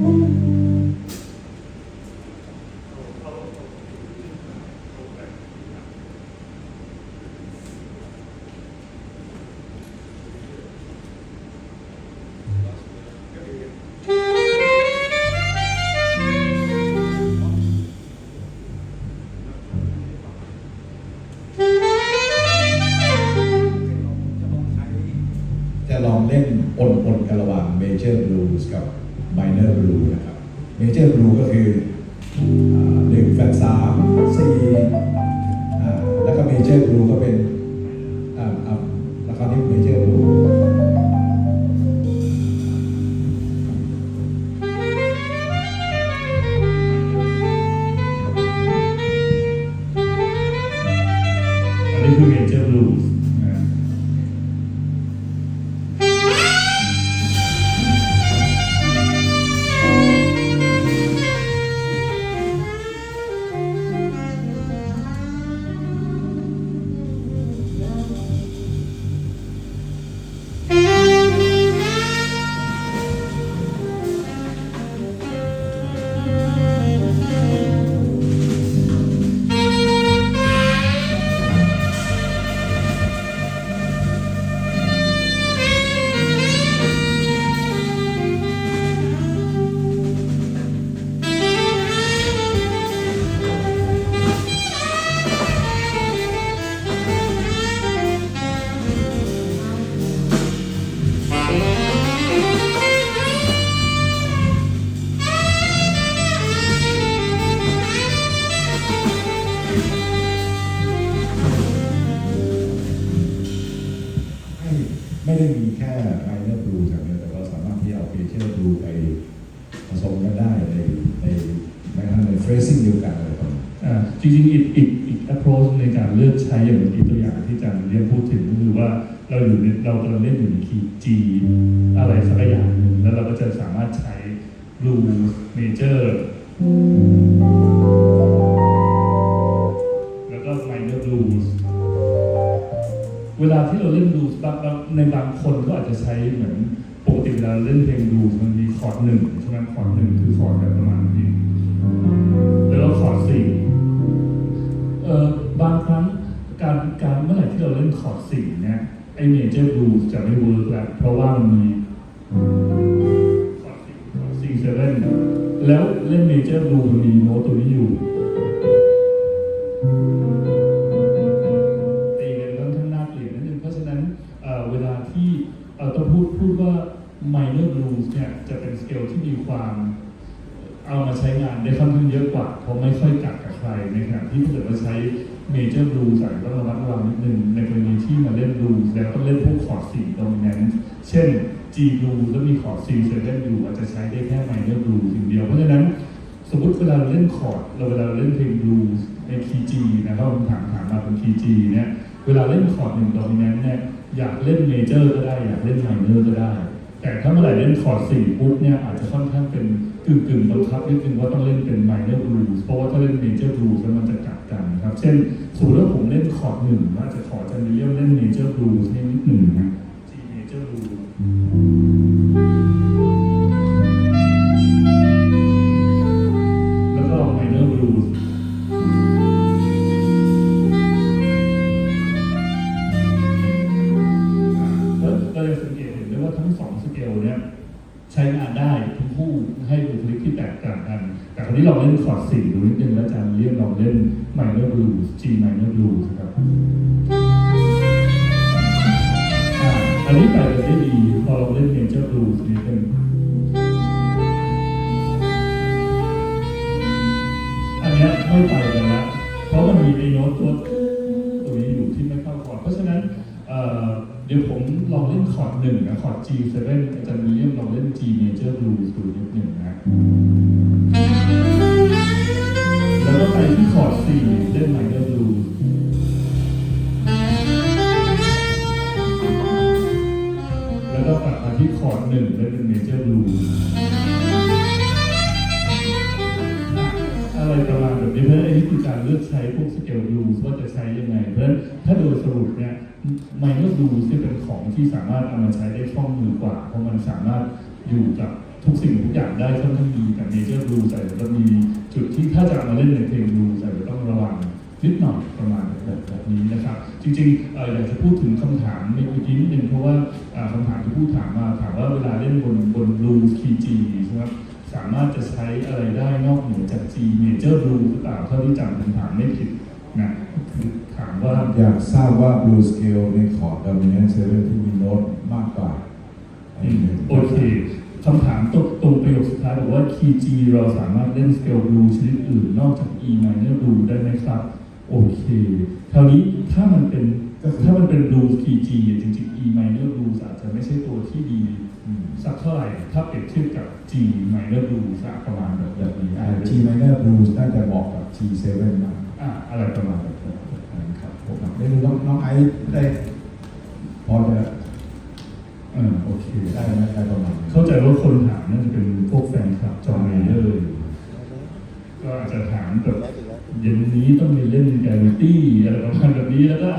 จะลองเล่นปนปนๆกันระหว่าง Major Blues กับ minor blue นะครับ Major blue ก็คือหนึ่งแฟตสามสี่แล้วก็ Major blue ก็เป็นแล้วคราวนี้ Major blue ไม่ได้มีแค่ Minor Blues อย่างเดียวแต่เราสามารถที่เอา Major Blues ไปผสมกันได้ในในแม้กระทั่งใน phrasing เดียวกันอะไรประมาณนี้อ่าจริงๆอีกอีกอีก approach ในการเลือกใช้อย่างเมื่ตัวอย่างที่อาจารย์เรียนพูดถึงก็คือว่าเราอยู่ในเรากำลังเล่นอยู่ในคีย์ G อะไรสักอย่างหนึ่งแล้วเราก็จะสามารถใช้ blues major เวลาที่เราเล่นบลูบางในบางคนก็อาจจะใช้เหมือนปกติเวลาเล่นเพลงบลูมันมีคอร์ดหนึ่งใช่ไหมคอร์ดหนึ่งคือคอร์ดแบบประมาณนี้แล้วก็คอร์ดสี่เอ่อบางครั้งการการเมื่อไหร่ที่เราเล่นคอร์ดสี่เนี่ยไอเมเจอร์บลูจะไม่เวิร์กแล้วเพราะว่ามันมีคอร์ดสี่คอร์ดสี่เซเว่นแล้วเล่นเมเจอร์บลูมันมีโน้ตตัวนี้อยู่ เนี่ยจะเป็นสเกลที่มีความเอามาใช้งานได้ค่อนข้างเยอะกว่า เพราะไม่ค่อยกัดกับใครในขณะที่ถ้าเกิดว่าใช้ major blues อาจจะต้องระมัดระวังนิดนึงในกรณีที่มาเล่น blues แล้วต้องเล่นพวกคอร์ดสี่ dominant เช่น G blues แล้วมีคอร์ด C 7อยู่อาจจะใช้ได้แค่ minor blues อย่งเดียว เพราะฉะนั้นสมมติเวลาเราเล่นคอร์ดเราเวลาเราเล่นเพลงบลูในคีจีนะครับผมถามถามมาเป็นคีจีเนี่ยเวลาเล่นคอร์ดหนึ่งโดมิเนนต์เนี่ยอยากเล่นเมเจอร์ก็ได้ อยากเล่นไมเนอร์ก็ได้ แต่ถ้าเมื่อไหร่เล่นคอร์ดสี่ปุ๊บเนี่ยอาจจะค่อนข้างเป็นกึ่งกึ่งบังคับนิดนึงว่าต้องเล่นเป็นไมเนอร์บลูส์เพราะว่าถ้าเล่นเมเจอร์บลูส์แล้วมันจะกัดกันนะครับ เช่นสมมติว่าผมเล่นคอร์ดหนึ่งว่าจะขอจะมีเลี้ยงเล่นเมเจอร์บลูส์ให้นิดหนึ่งนะ นี้เราเล่นคอร์ดสี่ดูนิดนึงแล้วอาจารย์เรียกเราเล่น minor blues G minor blues ครับอันนี้ไปกันได้ดีพอเราเล่น major blues นิดนึงอันนี้ไม่ไปกันละเพราะมันมีไอ้โน้ตตัวตัวนี้อยู่ที่ไม่เข้าคอร์ดเพราะฉะนั้นเดี๋ยวผมลองเล่นคอร์ดหนึ่งนะคอร์ด G7 อาจารย์เรื่องลองเล่น G major blues ดูนิดหนึ่งนะ เพราะฉะนั้นอันนี้คือการเลือกใช้พวกสเกลดูว่าจะใช้ยังไง เพราะฉะนั้นถ้าโดยสรุปเนี่ยไมเนอร์ดูที่เป็นของที่สามารถเอามาใช้ได้คล่องมือกว่า เพราะมันสามารถอยู่กับทุกสิ่งทุกอย่างได้ค่อนข้างดีแต่เมเจอร์บลูส์อาจะมีจุดที่ถ้าจะมาเล่นในเพลงบลูส์อาจะต้องระวังนิดหน่อยประมาณแบบแบบนี้นะครับ จริงๆอยากจะพูดถึงคำถามในเมื่อกี้นิดนึงเพราะว่าอ่าคำถามที่พูดถามมาถามว่าเวลาเล่นบนบนบลูคีจีใช่ไหมครับ สามารถจะใช้อะไรได้นอกเหนือจาก G major blue หรือเปล่าเท่าที่จำคำถามไม่ผิดนะคือถามว่าอยากทราบว่า blue scale ในคอร์ด dominant seven ที่มีโน้ตมากกว่าอืมโอเคคำถามตรงตรงประโยคสุดท้ายบอกว่า key G เราสามารถเล่น scale blue ชนิดอื่นนอกจาก E minor blue ได้ไหมครับ โอเคคราวนี้ถ้ามันเป็นถ้ามันเป็น blues key G อะจริงๆ E minor blues อาจจะไม่ใช่ตัวที่ดีอืม สักเท่าไหร่ ถ้าเปรียบเทียบกับ G minor blues อะประมาณแบบแบบนี้อ่า G minor blues น่าจะเหมาะกับ G seven มากอะอะไรประมาณแบบนั้นครับผมไม่รู้น้องน้องไอซ์ได้พอจะเออโอเคได้ไหมได้ประมาณนี้เข้าใจว่าคนถามน่าจะเป็นพวกแฟนคลับจอห์นเมเยอร์ก็อาจจะถามแบบเย็นนี้ต้องไปเล่นแกรนตี้อะไรประมาณแบบนี้แล้วก็